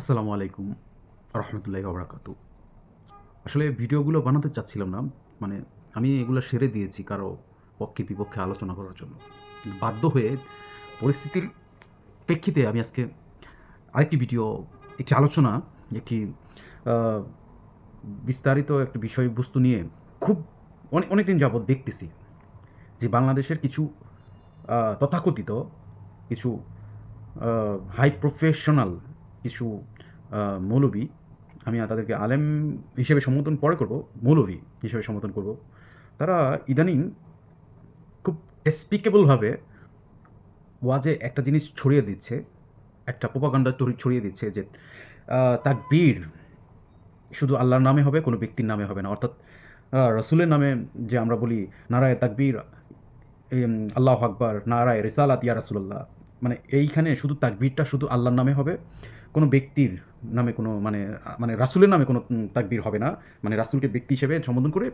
আসসালামু আলাইকুম রহমতুল্লাহ বাবরাকাতু আসলে ভিডিওগুলো বানাতে চাচ্ছিলাম না মানে আমি এগুলো সেরে দিয়েছি কারও পক্ষে বিপক্ষে আলোচনা করার জন্য। বাধ্য হয়ে পরিস্থিতির প্রেক্ষিতে আমি আজকে আরেকটি ভিডিও, একটি আলোচনা, একটি বিস্তারিত একটি বিষয়বস্তু নিয়ে খুব অনেক অনেক দিন যাবৎ দেখতেছি যে বাংলাদেশের কিছু তথাকথিত কিছু হাই প্রফেশনাল কিছু মৌলবী আমি তাদেরকে আলেম হিসেবে সম্বোধন পরে করব মৌলবী হিসেবে সম্বোধন করব, তারা ইদানিং খুব ডেসপিকেবলভাবে ওয়াজে একটা জিনিস ছড়িয়ে দিচ্ছে, একটা প্রোপাগান্ডা ছড়িয়ে দিচ্ছে যে তার বীর শুধু আল্লাহর নামে হবে, কোনো ব্যক্তির নামে হবে না। অর্থাৎ রসুলের নামে যে আমরা বলি নারায় তাকবীর আল্লাহ আকবর, নারায় রিসালাত ইয়া রাসুল্লাহ মানে এইখানে শুধু তাকবীরটা শুধু আল্লাহর নামে হবে কোনো ব্যক্তির নামে কোনো মানে মানে রাসুলের নামে কোনো তাকবীর হবে না। মানে রাসুলকে ব্যক্তি হিসেবে সম্বোধন করে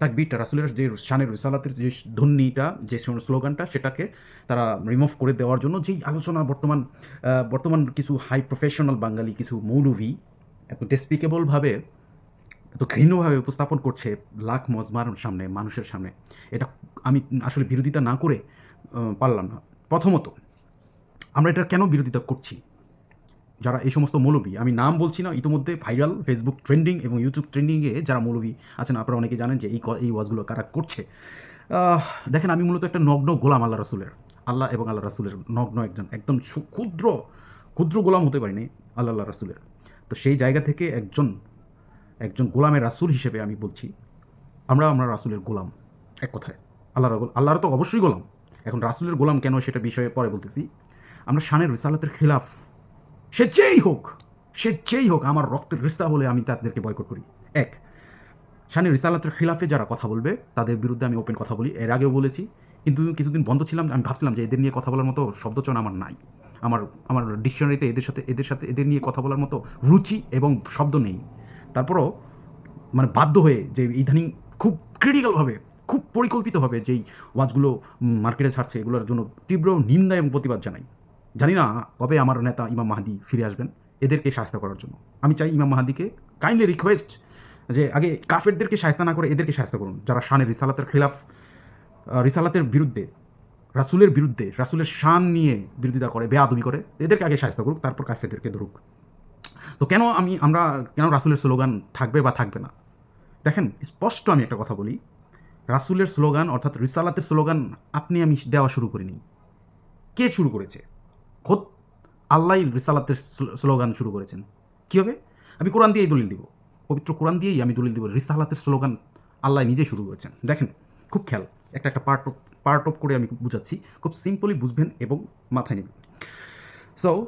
তাকবীরটা, রাসুলের যে শানের রিসালাতের যে ধ্বনিটা, যে স্লোগানটা, সেটাকে তারা রিমুভ করে দেওয়ার জন্য যেই আলোচনা বর্তমান বর্তমান কিছু হাই প্রফেশনাল বাঙালি, কিছু মৌলভী এত ডেসপিকেবলভাবে এত ঘৃণ্যভাবে উপস্থাপন করছে লাখ মজমার সামনে, মানুষের সামনে, এটা আমি আসলে বিরোধিতা না করে পারলাম না। প্রথমত, আমরা এটা কেন বিরোধিতা করছি? যারা এই সমস্ত মৌলবী, আমি নাম বলছি না, ইতিমধ্যে ভাইরাল ফেসবুক ট্রেন্ডিং এবং ইউটিউব ট্রেন্ডিংয়ে যারা মৌলবী আছেন, আপনারা অনেকে জানেন যে এই এই ওয়াজগুলো কারা করছে। দেখেন, আমি মূলত একটা নগ্ন গোলাম আল্লাহ রাসুলের, আল্লাহ এবং আল্লাহ রাসুলের নগ্ন একজন, একদম ক্ষুদ্র ক্ষুদ্র গোলাম হতে পারিনি আল্লাহ আল্লাহ রাসুলের। তো সেই জায়গা থেকে একজন একজন গোলামের রাসুল হিসেবে আমি বলছি, আমরা আমরা রাসুলের গোলাম, এক কথায়। আল্লাহ আল্লাহর তো অবশ্যই গোলাম। এখন রাসুলের গোলাম কেন সেটা বিষয়ে পরে বলতেছি। আমরা শানের রিসালাতের খেলাফ সে যেই হোক সে যেই হোক আমার রক্তের রিস্তা হলে আমি তাদেরকে বয়কট করি। এক, শানের রিসালাতের খিলাফে যারা কথা বলবে, তাদের বিরুদ্ধে আমি ওপেন কথা বলি। এর আগেও বলেছি, কিন্তু কিছুদিন বন্ধ ছিলাম, আমি ভাবছিলাম যে এদের নিয়ে কথা বলার মতো শব্দচয়ন আমার নাই। আমার আমার ডিকশনারিতে এদের সাথে এদের সাথে, এদের নিয়ে কথা বলার মতো রুচি এবং শব্দ নেই। তারপরও মানে বাধ্য হয়ে যে ইদানিং খুব ক্রিটিক্যালভাবে খুব পরিকল্পিতভাবে যেই ওয়াজগুলো মার্কেটে ছাড়ছে, এগুলোর জন্য তীব্র নিন্দা এবং প্রতিবাদ জানাই। জানি না কবে আমার নেতা ইমাম মাহাদি ফিরে আসবেন, এদেরকে সাহায্য করার জন্য। আমি চাই ইমাম মাহাদিকে কাইন্ডলি রিকোয়েস্ট যে আগে কাফেরদেরকে সাহায্য না করে এদেরকে সাহায্য করুন। যারা শানের রিসালাতের খিলাফ রিসালাতের বিরুদ্ধে, রাসুলের বিরুদ্ধে, রাসুলের শান নিয়ে বিরোধিতা করে বেআদবি করে, এদেরকে আগে সাহায্য করুক, তারপর কাফেরদেরকে ধরুক। তো কেন আমি, আমরা কেন রাসুলের স্লোগান থাকবে বা থাকবে না? দেখেন, স্পষ্ট আমি একটা কথা বলি, রাসুলের স্লোগান অর্থাৎ রিসালাতের স্লোগান আপনি আমি দেওয়া শুরু করিনি। কে শুরু করেছে? খোদ আল্লাহ রিসালাতের স্লোগান শুরু করেছেন। কীভাবে আমি কোরআন দিয়েই দলিল দিব। পবিত্র কোরআন দিয়েই আমি দলিল দিব। রিসালাতের স্লোগান আল্লাহ নিজে শুরু করেছেন। দেখেন, খুব খেয়াল, একটা একটা পার্ট অফ পার্ট অফ করে আমি বুঝাচ্ছি। খুব সিম্পলি বুঝবেন এবং মাথায় নেবেন। সো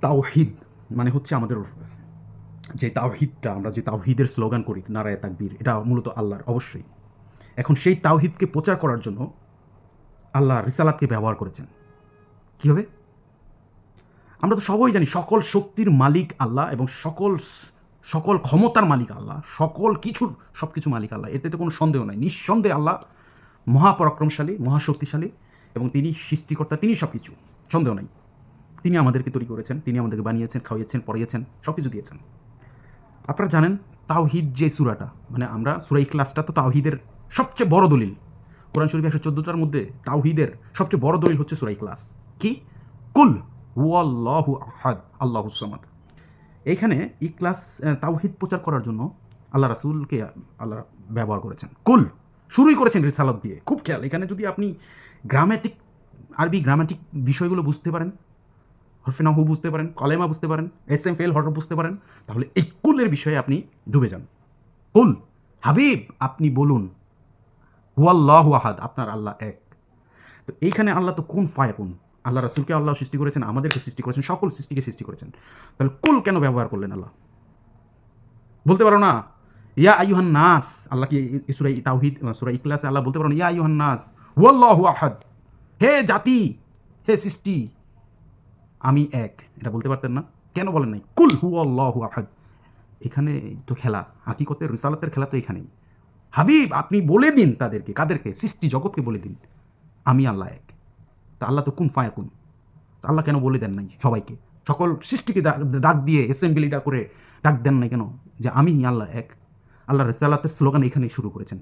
তাওহিদ মানে হচ্ছে আমাদের যে তাওহিদটা, আমরা যে তাওহিদের স্লোগান করি, নারায় তাকবীর, এটা মূলত আল্লাহর, অবশ্যই। এখন সেই তাওহিদকে প্রচার করার জন্য আল্লাহ রিসালাতকে ব্যবহার করেছেন। কীভাবে আমরা তো সবাই জানি সকল শক্তির মালিক আল্লাহ এবং সকল সকল ক্ষমতার মালিক আল্লাহ, সকল কিছুর সব কিছু মালিক আল্লাহ। এতে তো কোনো সন্দেহ নাই। নিঃসন্দেহে আল্লাহ মহাপরাক্রমশালী, মহাশক্তিশালী এবং তিনি সৃষ্টিকর্তা, তিনি সব কিছু সন্দেহ নাই। তিনি আমাদেরকে তৈরি করেছেন, তিনি আমাদেরকে বানিয়েছেন খাওয়িয়েছেন পড়িয়েছেন সব কিছু দিয়েছেন। আপনারা জানেন, তাওহিদ যে সুরাটা মানে আমরা সুরাই ক্লাসটা তো তাওহিদের সবচেয়ে বড় দলিল। কোরআন শরীফ একশো চোদ্দোটার মধ্যে তাওহিদের সবচেয়ে বড় দলিল হচ্ছে সুরাই ক্লাস কি? কুল। হুয়াল্লাহু আহাদ আল্লাহু সামাদ। এইখানে ইখলাস আহ, তাওহিদ প্রচার করার জন্য আল্লাহ রাসুলকে আল্লাহ ব্যবহার করেছেন। কুল শুরুই করেছেন রিসালত দিয়ে। খুব খেয়াল এখানে যদি আপনি গ্রামেটিক আরবি গ্রামেটিক বিষয়গুলো বুঝতে পারেন হরফে নাহু বুঝতে পারেন কলেমা বুঝতে পারেন এস এম ফেল হরফ বুঝতে পারেন তাহলে এই কুলের বিষয়ে আপনি ডুবে যান। কুল হাবিব আপনি বলুন হুয়াল্লাহ আহাদ আপনার আল্লাহ এক। তো এইখানে আল্লাহ তো কোন ফায়াকুন? আল্লাহ রাসুলকে আল্লাহ সৃষ্টি করেছেন, আমাদেরকে সৃষ্টি করেছেন, সকল সৃষ্টিকে সৃষ্টি করেছেন। তাহলে কুল কেন ব্যবহার করলেন আল্লাহ? বলতে পারো না? ইয়া আইয়ুহান নাস, আল্লাহ কি সুরাই তাওহিদ সুরাই ইখলাসে আল্লাহ বলতে পারো না? ইয়া আইয়ুহান নাস, ওয়াল্লাহু আহাদ। হে জাতি, হে সৃষ্টি, আমি এক। এটা বলতে পারতেন না? কেন বলেন নাই? কুল হু আল্লাহ আহাদ। এখানে তো খেলা, হাকিকতের রিসালাতের খেলা তো এখানেই। হাবিব, আপনি বলে দিন তাদেরকে, কাদেরকে? সৃষ্টি জগৎকে বলে দিন। আমি আল্লাহ এক। তা আল্লাহ তো কুন তা আল্লাহ কেন বলে দেন নাই সবাইকে? সকল সৃষ্টিকে ডাক দিয়ে অ্যাসেম্বলিটা করে ডাক দেন নাই কেন? যে আমি আল্লাহ এক। আল্লাহ রেসালাতের স্লোগান এখানেই শুরু করেছেন।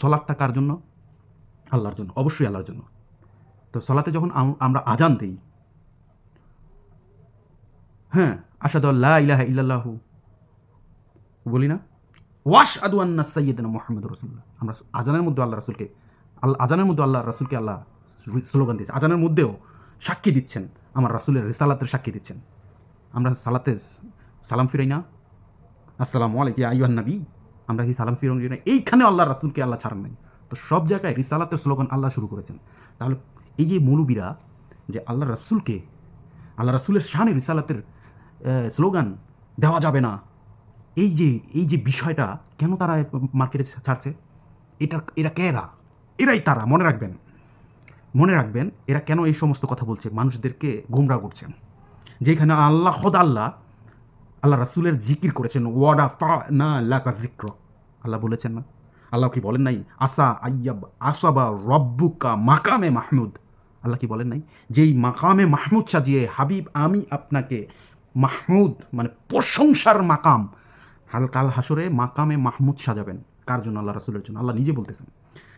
সলাটটা কার জন্য? আল্লাহর জন্য, অবশ্যই আল্লাহর জন্য। তো সলাতে যখন আমরা আজান দিই হ্যাঁ আসাদ আল্লাহ ইলাহা ইল্লাল্লাহু, বলি না? ওয়াশ আদু আন্না সৈয়দনা মোহাম্মদ রসুল্লাহ আমরা আজানের মধ্যে আল্লাহ রাসুলকে আল্লাহ আজানের মধ্যে আল্লাহ রসুলকে আল্লাহ স্লোগান দিয়েছে। আজানের মধ্যেও সাক্ষী দিচ্ছেন, আমার রাসুলের রিসালাতের সাক্ষী দিচ্ছেন। আমরা সালাতে সালাম ফিরাই না। আসসালামু আলাইকুম আইয়ান নবী। আমরা কি সালাম ফিরাই না? এইখানে আল্লাহ রাসুলকে আল্লাহ ছাড়েন নাই। তো সব জায়গায় রিসালাতের স্লোগান আল্লাহ শুরু করেছেন। তাহলে এই যে মৌলবীরা, যে আল্লাহ রাসুলকে, আল্লাহ রাসুলের শানে রিসালাতের স্লোগান দেওয়া যাবে না। এই যে এই যে বিষয়টা, কেন তারা মার্কেটে ছাড়ছে? এটা, এরা কেরা এরাই তারা, মনে রাখবেন। মনে রাখবেন, এরা কেন এই সমস্ত কথা বলছে? মানুষদেরকে গোমরা করছেন যেখানে আল্লাহ, খোদ আল্লাহ আল্লাহ রাসুলের জিকির করেছেন ওয়াডা ফা না লাকা জিক্র আল্লাহ বলেছেন না? আল্লাহ কি বলেন নাই? আসা আইয়াব, আসাবা রব্বুকা মাকামে মাহমুদ। আল্লাহ কি বলেন নাই? যেই মাকামে মাহমুদ সাজিয়ে, হাবিব, আমি আপনাকে মাহমুদ মানে প্রশংসার মাকাম। হাল কাল হাসরে মাকামে মাহমুদ সাজাবেন। কার জন্য? আল্লাহ রাসুলের জন্য। আল্লাহ নিজে বলতেছেন।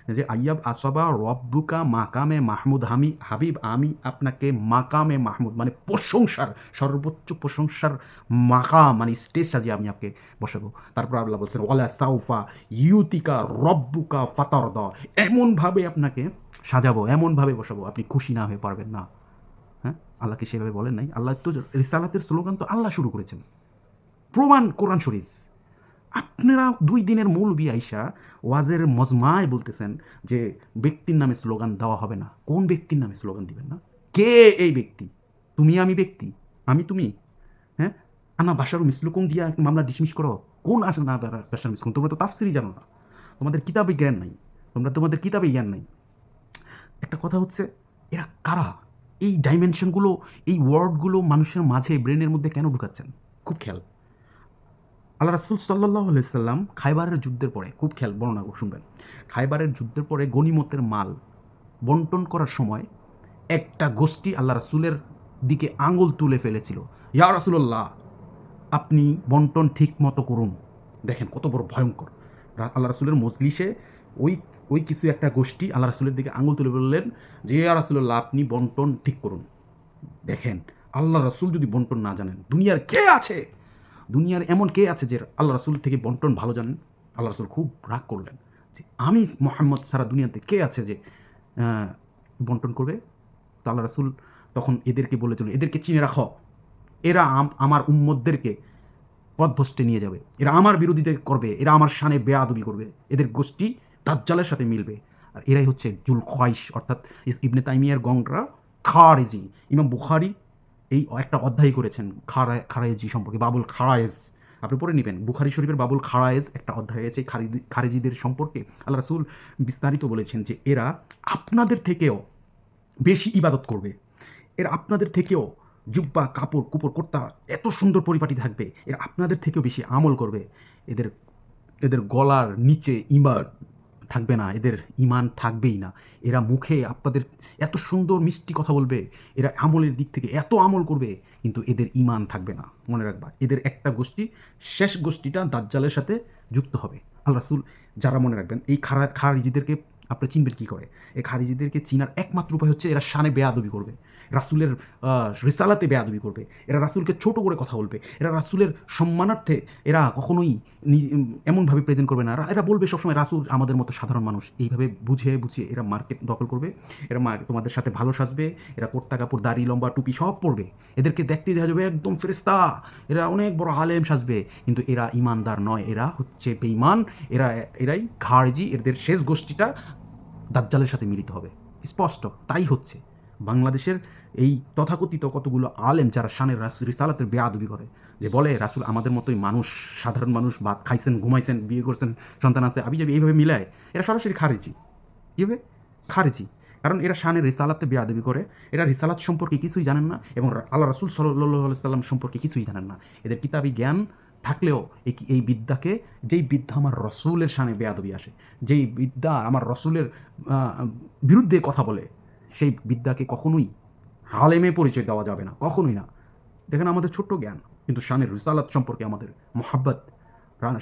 যে আইয়াব আসাবা রব্বুকা মাকামে মাহমুদ হামি, হাবিব, আমি আপনাকে মাকামে মাহমুদ মানে প্রশংসার, সর্বোচ্চ প্রশংসার মাকাম মানে স্টেজ সাজিয়ে আমি আপনাকে বসাবো। তারপর আল্লাহ বলছেন, ওয়ালা সাউফা ইউতিকা রব্বুকা ফাতর দ এমনভাবে আপনাকে সাজাবো, এমনভাবে বসাবো, আপনি খুশি না হয়ে পারবেন না। হ্যাঁ? আল্লাহকে সেভাবে বলেন নাই। আল্লাহ তো রিসালাতের স্লোগান তো আল্লাহ শুরু করেছেন। প্রমাণ কোরআন শরীফ। আপনারা দুই দিনের মূল আইসা ওয়াজের মজমায় বলতেছেন যে ব্যক্তির নামে স্লোগান দেওয়া হবে না। কোন ব্যক্তির নামে স্লোগান দিবেন না? কে এই ব্যক্তি? তুমি আমি ব্যক্তি? আমি তুমি? হ্যাঁ? আনা বাসার মিসলুকুম দিয়া মামলা ডিসমিস করো? কোন আসে না বাসার মিসলুকুম তোমরা তো তাফসিরই জানো না। তোমাদের কিতাবে জ্ঞান নাই। তোমরা তোমাদের কিতাবে জ্ঞান নাই। একটা কথা হচ্ছে, এরা কারা? এই ডাইমেনশনগুলো এই ওয়ার্ডগুলো মানুষের মাঝে ব্রেনের মধ্যে কেন ঢুকাচ্ছেন? খুব খেয়াল। আল্লাহ রাসুল সাল্লাহ সাল্লাম খাইবারের যুদ্ধের পরে, খুব খেয়াল, বর্ণনা, শুনবেন। খাইবারের যুদ্ধের পরে গনিমতের মাল বন্টন করার সময় একটা গোষ্ঠী আল্লাহ রাসুলের দিকে আঙুল তুলে ফেলেছিল। ইয়া রাসুল্লাহ আপনি বন্টন ঠিক মতো করুন। দেখেন কত বড় ভয়ঙ্কর। আল্লাহ রাসুলের মজলিসে ওই ওই কিছু একটা গোষ্ঠী আল্লাহ রাসুলের দিকে আঙুল তুলে বললেন যে, ইয়া রাসুল্লাহ আপনি বন্টন ঠিক করুন। দেখেন, আল্লাহ রাসুল যদি বন্টন না জানেন, দুনিয়ার কে আছে দুনিয়ার এমন কে আছে যে আল্লাহ রাসুল থেকে বন্টন ভালো জানেন? আল্লাহ রাসুল খুব রাগ করলেন। যে আমি মোহাম্মদ সারা দুনিয়াতে কে আছে যে বন্টন করবে? তো আল্লাহ রাসুল তখন এদেরকে বলে বলেছিল এদেরকে চিনে রাখো। এরা আম- আমার উম্মদদেরকে পথভ্রষ্টে নিয়ে যাবে। এরা আমার বিরোধিতা করবে। এরা আমার শানে বেয়াদবি করবে। এদের গোষ্ঠী দাজ্জালের সাথে মিলবে। আর এরাই হচ্ছে জুল খোয়াইশ, অর্থাৎ ইবনে তাইমিয়ার গংরা খারেজি। ইমাম বুখারি এই একটা অধ্যায় করেছেন খারা খারায়েজি সম্পর্কে, বাবুল খারায়েজ। আপনি পড়ে নেবেন। বুখারি শরীফের বাবুল খারায়েজ একটা অধ্যায় আছে খারেজিদের সম্পর্কে। আল্লাহ রাসুল বিস্তারিত বলেছেন যে এরা আপনাদের থেকেও বেশি ইবাদত করবে। এরা আপনাদের থেকেও জুব্বা, কাপড়, কুপড়, কর্তা এত সুন্দর পরিপাটি থাকবে। এরা আপনাদের থেকেও বেশি আমল করবে। এদের এদের গলার নিচে ইমান থাকবে না, এদের ইমান থাকবেই না। এরা মুখে আপনাদের এত সুন্দর মিষ্টি কথা বলবে, এরা আমলের দিক থেকে এত আমল করবে, কিন্তু এদের ইমান থাকবে না। মনে রাখবা, এদের একটা গোষ্ঠী, শেষ গোষ্ঠীটা দাজ্জালের সাথে যুক্ত হবে। আল রাসুল, যারা মনে রাখবেন, এই খারা, খারিজিদেরকে আপনি চিনবেন কী করে? এই খারিজিদেরকে চিনার একমাত্র উপায় হচ্ছে এরা শানে বেয়াদবি করবে। রাসুলের রিসালাতে বেয়াদবি করবে। এরা রাসুলকে ছোট করে কথা বলবে। এরা রাসুলের সম্মানার্থে এরা কখনোই এমনভাবে প্রেজেন্ট করবে না। এরা বলবে সবসময়, রাসুল আমাদের মতো সাধারণ মানুষ। এইভাবে বুঝে বুঝিয়ে এরা মার্কেট দখল করবে। এরা তোমাদের সাথে ভালো সাজবে। এরা কোর্তা কাপড়, দাড়ি, লম্বা টুপি সব পরবে। এদেরকে দেখতে দেখা যাবে একদম ফেরেস্তা এরা অনেক বড় আলেম সাজবে। কিন্তু এরা ইমানদার নয়। এরা হচ্ছে বেঈমান। এরা, এরাই খারজি। এদের শেষ গোষ্ঠীটা দাজ্জালের সাথে মিলিত হবে। স্পষ্ট, তাই হচ্ছে। বাংলাদেশের এই তথাকথিত কতগুলো আলেম যারা শানের রাস- রিসালাতের বেয়াদবি করে, যে বলে, রাসুল আমাদের মতোই মানুষ, সাধারণ মানুষ, ভাত খাইছেন, ঘুমাইছেন, বিয়ে করছেন, সন্তান আছে, আবি যাবি, এইভাবে মিলায়। এরা সরাসরি খারেজি। কীভাবে খারেজি। কারণ এরা শানের রিসালাতে বেয়াদবি করে, এরা রিসালাত সম্পর্কে কিছুই জানেন না এবং আল্লাহ রাসুল সাল্লাহ সাল্লাম সম্পর্কে কিছুই জানেন না। এদের কিতাবি জ্ঞান থাকলেও এই এই বিদ্যাকে, যেই বিদ্যা আমার রসুলের শানে বেয়াদবি আসে, যেই বিদ্যা আমার রসুলের বিরুদ্ধে কথা বলে, সেই বিদ্যাকে কখনোই হালেমে পরিচয় দেওয়া যাবে না, কখনোই না। দেখেন আমাদের ছোট্ট জ্ঞান, কিন্তু শানের রিসালাত সম্পর্কে আমাদের মোহাব্বত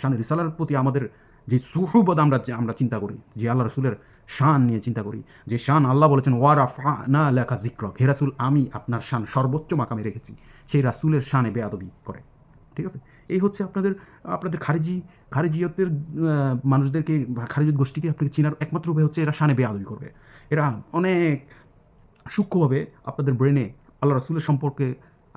শানের রিসালার প্রতি আমাদের যে সুহবদ আমরা আমরা চিন্তা করি, যে আল্লাহ রসুলের শান নিয়ে চিন্তা করি, যে শান আল্লাহ বলেছেন ওয়ারা ফা না লেখা জিক্রক হে রাসুল, আমি আপনার শান সর্বোচ্চ মাকামে রেখেছি, সেই রাসুলের শানে বেয়াদবি করে। ঠিক আছে? এই হচ্ছে আপনাদের আপনাদের খারিজি, খারিজিয়তের মানুষদেরকে, বা খারিজিয়ত গোষ্ঠীকে আপনাকে চেনার একমাত্র উপায় হচ্ছে এরা শানে বেয়াদবি করবে। এরা অনেক সূক্ষ্মভাবে আপনাদের ব্রেনে আল্লাহ রাসুলের সম্পর্কে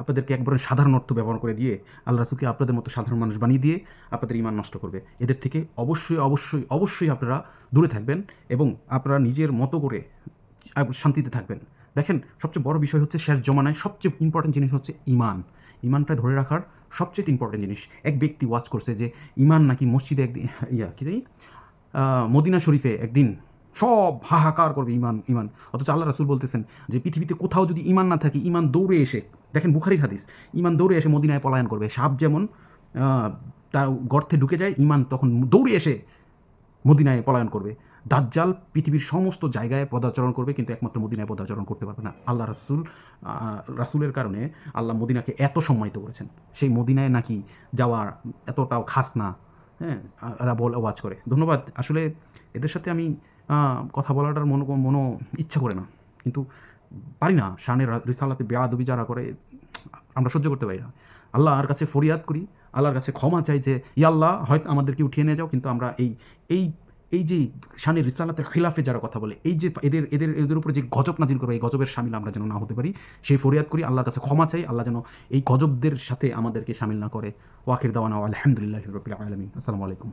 আপনাদেরকে একবারে সাধারণ অর্থ ব্যবহার করে দিয়ে আল্লাহ রাসুলকে আপনাদের মতো সাধারণ মানুষ বানিয়ে দিয়ে আপনাদের ইমান নষ্ট করবে। এদের থেকে অবশ্যই অবশ্যই অবশ্যই আপনারা দূরে থাকবেন এবং আপনারা নিজের মতো করে শান্তিতে থাকবেন। দেখেন, সবচেয়ে বড় বিষয় হচ্ছে শেষ জমানায় সবচেয়ে ইম্পর্টেন্ট জিনিস হচ্ছে ইমান। ইমানটা ধরে রাখার সবচেয়ে ইম্পর্টেন্ট জিনিস। এক ব্যক্তি ওয়াচ করছে যে, ইমান নাকি মসজিদে একদিন, ইয়া, কি মদিনা শরীফে একদিন সব হাহাকার করবে ইমান ইমান। অথচ আল্লাহ রাসুল বলতেছেন যে, পৃথিবীতে কোথাও যদি ইমান না থাকে, ইমান দৌড়ে এসে, দেখেন বুখারির হাদিস, ইমান দৌড়ে এসে মদিনায় পলায়ন করবে। সাপ যেমন তার গর্তে ঢুকে যায়, ইমান তখন দৌড়ে এসে মদিনায় পলায়ন করবে। দাজ্জাল পৃথিবীর সমস্ত জায়গায় পদাচরণ করবে, কিন্তু একমাত্র মদিনায় পদাচরণ করতে পারবে না। আল্লাহ রাসুল রাসুলের কারণে আল্লাহ মদিনাকে এত সম্মানিত করেছেন। সেই মদিনায় নাকি যাওয়ার এতটাও খাস না হ্যাঁ এরা বল ওয়াজ করে। ধন্যবাদ। আসলে এদের সাথে আমি কথা বলাটার মনো মনো ইচ্ছা করে না। কিন্তু পারি না শানের রিসালাতে বেয়াদবি যারা করে, আমরা সহ্য করতে পারি না। আল্লাহর কাছে ফরিয়াদ করি, আল্লাহর কাছে ক্ষমা চাই যে, ই আল্লাহ, হয়তো আমাদেরকে উঠিয়ে নিয়ে যাও, কিন্তু আমরা এই এই এই যে শানের রিসালাতের খিলাফে যারা কথা বলে, এই যে এদের এদের এদের উপরে যে গজব নাজিল করবে, এই গজবের সামিল আমরা যেন না হতে পারি, সেই ফরিয়াদ করি, আল্লাহর কাছে ক্ষমা চাই, আল্লাহ যেন এই গজবদের সাথে আমাদেরকে সামিল না করে। ওয়াকির দাওয়ানা আলহামদুলিল্লাহ রবিল আলমিন। আসসালামু আলাইকুম।